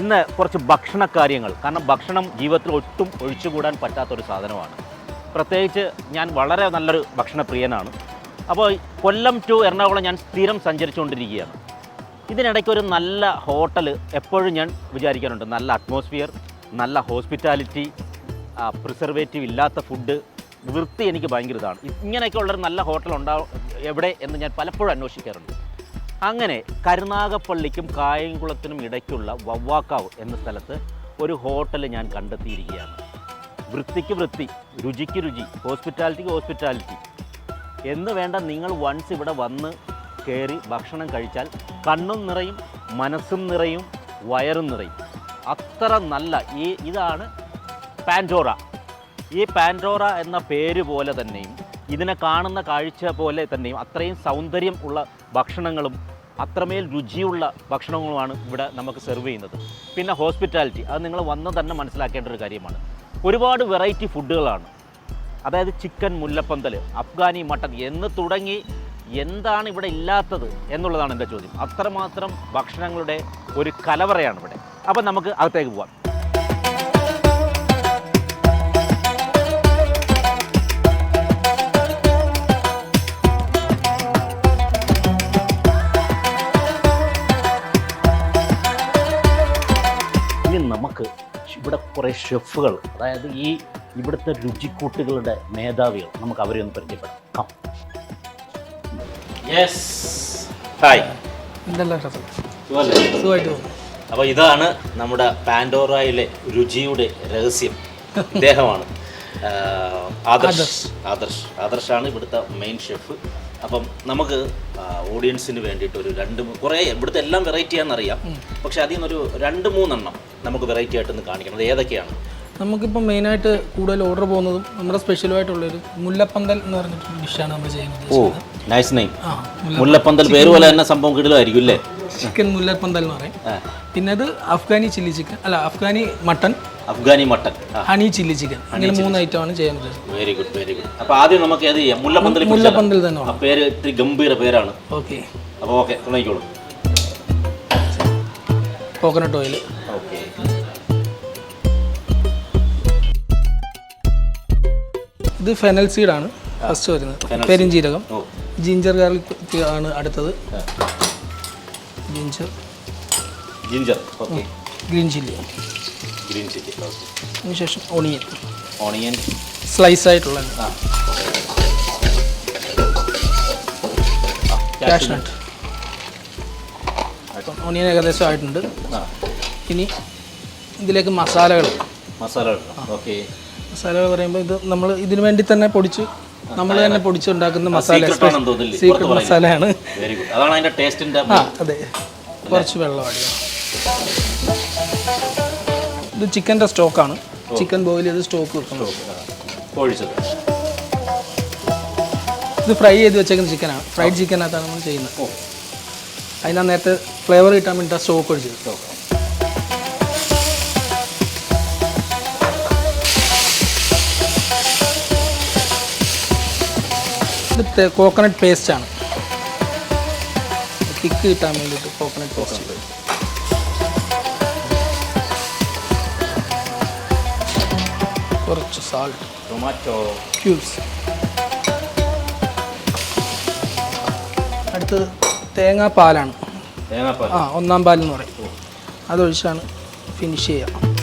ഇന്ന് കുറച്ച് ഭക്ഷണ കാര്യങ്ങൾ കാരണം ഭക്ഷണം ജീവിതത്തിൽ ഒട്ടും ഒഴിച്ചുകൂടാൻ പറ്റാത്തൊരു സാധനമാണ്. പ്രത്യേകിച്ച് ഞാൻ വളരെ നല്ലൊരു ഭക്ഷണപ്രിയനാണ്. അപ്പോൾ കൊല്ലം ടു എറണാകുളം ഞാൻ സ്ഥിരം സഞ്ചരിച്ചുകൊണ്ടിരിക്കുകയാണ്. ഇതിനിടയ്ക്ക് ഒരു നല്ല ഹോട്ടൽ എപ്പോഴും ഞാൻ വിചാരിക്കാറുണ്ട്. നല്ല അറ്റ്മോസ്ഫിയർ നല്ല ഹോസ്പിറ്റാലിറ്റി പ്രിസർവേറ്റീവ് ഇല്ലാത്ത ഫുഡ് വൃത്തി എനിക്ക് ഭയങ്കര ഇതാണ്. ഇങ്ങനെയൊക്കെ ഉള്ളൊരു നല്ല ഹോട്ടൽ ഉണ്ടാവും എവിടെ എന്ന് ഞാൻ പലപ്പോഴും അന്വേഷിക്കാറുണ്ട്. അങ്ങനെ കരുനാഗപ്പള്ളിക്കും കായംകുളത്തിനും ഇടയ്ക്കുള്ള വവ്വാക്കാവ് എന്ന സ്ഥലത്ത് ഒരു ഹോട്ടൽ ഞാൻ കണ്ടെത്തിയിരിക്കുകയാണ്. വൃത്തിക്ക് വൃത്തി രുചിക്ക് രുചി ഹോസ്പിറ്റാലിറ്റിക്ക് ഹോസ്പിറ്റാലിറ്റി. എന്ന് വേണ്ട നിങ്ങൾ വൺസ് ഇവിടെ വന്ന് കയറി ഭക്ഷണം കഴിച്ചാൽ കണ്ണും നിറയും മനസ്സും നിറയും വയറും നിറയും. അത്ര നല്ല ഈ ഇതാണ് പാൻഡോറ. ഈ പാൻഡോറ എന്ന പേര് പോലെ തന്നെയും ഇതിനെ കാണുന്ന കാഴ്ച പോലെ തന്നെയും അത്രയും സൗന്ദര്യം ഉള്ള ഭക്ഷണങ്ങളും അത്രമേൽ രുചിയുള്ള ഭക്ഷണങ്ങളുമാണ് ഇവിടെ നമുക്ക് സെർവ് ചെയ്യുന്നത്. പിന്നെ ഹോസ്പിറ്റാലിറ്റി അത് നിങ്ങൾ വന്ന് തന്നെ മനസ്സിലാക്കേണ്ട ഒരു കാര്യമാണ്. ഒരുപാട് വെറൈറ്റി ഫുഡുകളാണ് അതായത് ചിക്കൻ മുല്ലപ്പന്തൽ അഫ്ഗാനി മട്ടൻ എന്ന് തുടങ്ങി എന്താണ് ഇവിടെ ഇല്ലാത്തത് എന്നുള്ളതാണ് എന്റെ ചോദ്യം. അത്രമാത്രം ഭക്ഷണങ്ങളുടെ ഒരു കലവറയാണ് ഇവിടെ. അപ്പം നമുക്ക് അകത്തേക്ക് പോവാം. കുറേ ഷെഫുകൾ അതായത് ഈ ഇവിടുത്തെ രുചിക്കൂട്ടുകളുടെ മേധാവികൾ നമുക്ക് അവരെ ഒന്ന് പരിചയപ്പെടാം അപ്പൊ യെസ് ഹായ് അപ്പോൾ ഇതാണ് നമ്മുടെ പാൻഡോറയിലെ രുചിയുടെ രഹസ്യം. ഇദ്ദേഹമാണ്. ആദർശ്. ആദർശ്. ആദർശാണ് ഇവിടുത്തെ മെയിൻ ഷെഫ് അപ്പം നമുക്ക് ഓഡിയൻസിന് വേണ്ടിയിട്ട് ഒരു രണ്ട് കുറേ ഇവിടുത്തെ എല്ലാം വെറൈറ്റി ആണെന്നറിയാം. പക്ഷെ അതിൽ നിന്നൊരു രണ്ട് മൂന്നെണ്ണം നമുക്ക് വെറൈറ്റി ആയിട്ടൊന്ന് കാണിക്കണം. അത് ഏതൊക്കെയാണ്? നമുക്കിപ്പം മെയിനായിട്ട് കൂടുതൽ ഓർഡർ പോകുന്നതും നമ്മുടെ സ്പെഷ്യലുമായിട്ടുള്ളൊരു മുല്ലപ്പന്തൽ എന്ന് പറഞ്ഞിട്ടൊരു ഡിഷാണ് നമ്മൾ ചെയ്യുന്നത്. ഓ. നൈസ് നെയിം മുല്ലപ്പന്തൽ പേര് പോലെ തന്നെ സംഭവം കിടലായിരിക്കും അല്ലേ? ചിക്കൻ മുല്ലപ്പന്തൽ എന്ന് പറയും. പിന്നെ അത് അഫ്ഗാനി ചില്ലി ചിക്കൻ. അല്ല Afghani mutton. Afghani mutton. Honey chilli chicken. അങ്ങനെ മൂന്ന് ഐറ്റം ആണ് ചെയ്യാൻ പറ്റുന്നത് വെരി ഗുഡ് വെരി ഗുഡ് അപ്പോൾ ആദ്യം നമുക്ക് ഏത് ചെയ്യാം? മുല്ലപ്പന്തൽ മുല്ലപ്പന്തൽ തന്നെ ആ പേര് ഇത്തിരി ഗംഭീര പേരാണ്. ഓക്കെ. അപ്പോൾ ഓക്കെ തുടങ്ങിക്കോളൂ. Coconut oil okay. ഇത് ഫെനൽ സീഡാണ്. ഫസ്റ്റ് വരുന്നത്. പെരിഞ്ചീരകം. ഓ. ജിഞ്ചർ ഗാർലിക് ആണ് അടുത്തത്. Ginger. Ginger okay. Green chilli. Green chilli okay. അതിനുശേഷം ഓണിയൻ. ഓണിയൻ. സ്ലൈസ് ആയിട്ടുള്ള നട്ട് അപ്പം ഒണിയൻ ഏകദേശം ആയിട്ടുണ്ട്. ഇനി ഇതിലേക്ക് മസാലകൾ. മസാലകൾ. ഓക്കെ. മസാലകൾ പറയുമ്പോൾ ഇത് നമ്മൾ ഇതിനു വേണ്ടി തന്നെ പൊടിച്ച് നമ്മൾ തന്നെ പൊടിച്ചുണ്ടാക്കുന്ന മസാല? സീക്രട്ട് മസാലയാണ്. അതാണ് അതിന്റെ ആ അതെ. കുറച്ച് വെള്ളം ഇത് ചിക്കന്റെ സ്റ്റോക്കാണ് ചിക്കൻ ബോയിൽ ചെയ്ത് സ്റ്റോക്ക് വെക്കുന്നു ഒഴിച്ചത് ഇത് ഫ്രൈ ചെയ്ത് വെച്ചേക്കുന്ന ചിക്കനാണ് ഫ്രൈഡ് ചിക്കനകത്താണ് നമ്മൾ ചെയ്യുന്നത്. അതിനാ നേരത്തെ ഫ്ലേവർ കിട്ടാൻ വേണ്ടി സ്റ്റോക്ക് ഒഴിച്ചത്. ഇത് കോക്കനട്ട് പേസ്റ്റ് ആണ്. കിക്ക് കിട്ടാൻ വേണ്ടിയിട്ട് കോക്കനട്ട് പേസ്റ്റ് കുറച്ച് സാൾട്ട് ടൊമാറ്റോ ക്യൂബ്സ് അടുത്തത് തേങ്ങാപ്പാലാണ്. ആ ഒന്നാം പാലെന്ന് പറയും. അതൊഴിച്ചാണ് ഫിനിഷ് ചെയ്യുക.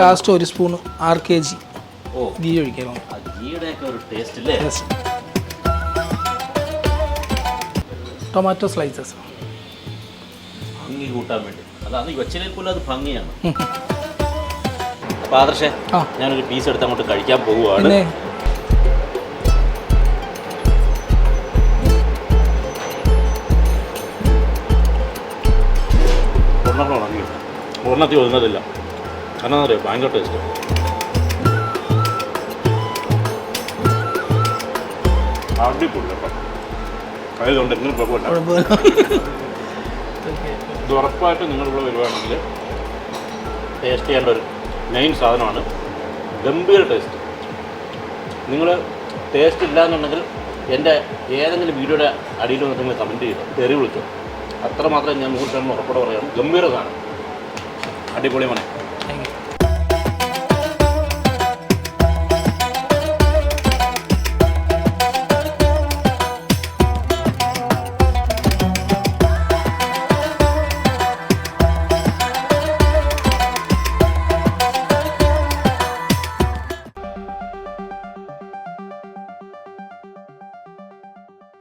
ലാസ്റ്റ് ഒരു spoon R K G ghee ഒഴിക്കണം. ടൊമാറ്റോ സ്ലൈസസ് ഭംഗി കൂട്ടാൻ വേണ്ടി. അതാണ് വെച്ചിലേക്ക് പോലും അത് ഭംഗിയാണ്. പാദർശേ ഞാനൊരു പീസ് എടുത്ത് അങ്ങോട്ട് കഴിക്കാൻ പോവുകയാണ്. ഒരെണ്ണത്തിൽ ഒതുങ്ങതില്ല കാരണം അറിയാം ഭയങ്കര ടേസ്റ്റ് അടിപൊളി അപ്പം ആയതുകൊണ്ട് എങ്ങനെ കുഴപ്പമില്ല. ഇത് ഉറപ്പായിട്ടും നിങ്ങളിവിടെ വരുവാണെങ്കിൽ ടേസ്റ്റ് ചെയ്യേണ്ട ഒരു മെയിൻ സാധനമാണ്. ഗംഭീര ടേസ്റ്റ് നിങ്ങൾ ടേസ്റ്റ് ഇല്ല എന്നുണ്ടെങ്കിൽ എന്റെ ഏതെങ്കിലും വീഡിയോയുടെ അടിയിൽ വന്നിട്ട് നിങ്ങൾ കമന്റ് ചെയ്യുക. തെറി വിളിച്ചോ അത്രമാത്രം ഞാൻ നൂറ് ശതമാനം ഉറപ്പോടെ പറയാം. ഗംഭീര സാധനം. അടിപൊളി മണേ താങ്ക് യു